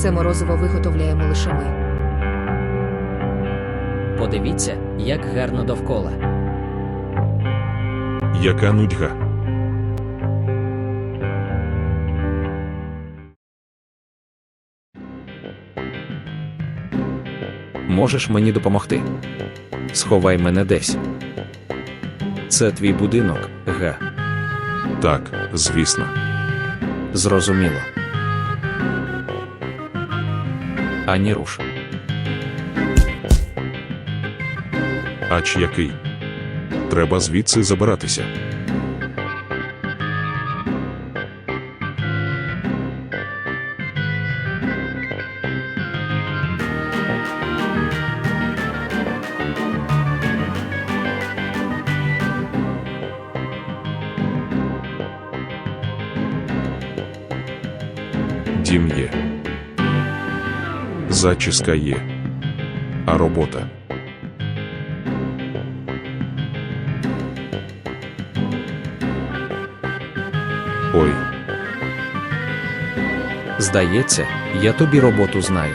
Це морозиво виготовляємо лише ми. Подивіться, як гарно довкола. Яка нудьга. Можеш мені допомогти? Сховай мене десь. Це твій будинок, га. Так, звісно. Зрозуміло. Ані руш. Ач який. Треба звідси забиратися. Дім є. Зачіска є. А робота. Ой, Здається, я тобі роботу знаю.